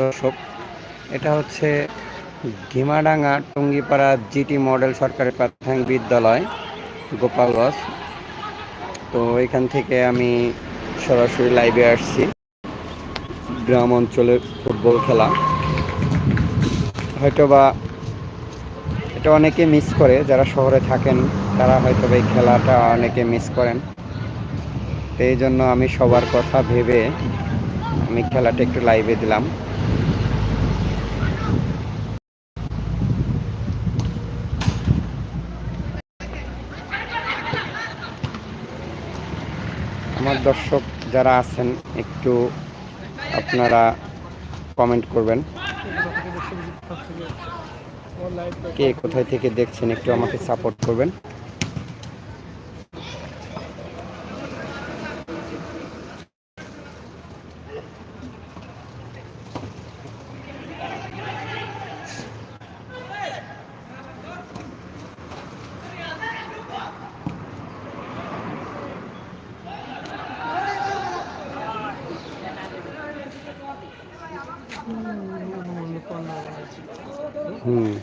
দর্শক, এটা হচ্ছে ঘিমাডাঙ্গা টঙ্গিপাড়া জিটি মডেল সরকারি প্রাথমিক বিদ্যালয়, গোপালগঞ্জ। তো এখান থেকে আমি সরাসরি লাইভে আসছি। গ্রাম অঞ্চলের ফুটবল খেলা। হয়তোবা এটা অনেকে মিস করে, যারা শহরে থাকেন, তারা হয়তো এই খেলাটা অনেকে মিস করেন। তো এই জন্য আমি সবার কথা ভেবে আমি খেলাটা একটু লাইভে দিলাম। আমার দর্শক যারা আছেন, একটু আপনারা কমেন্ট করবেন। কে কোথায় থেকে দেখছেন, একটু আমাকে সাপোর্ট করবেন। Hmm.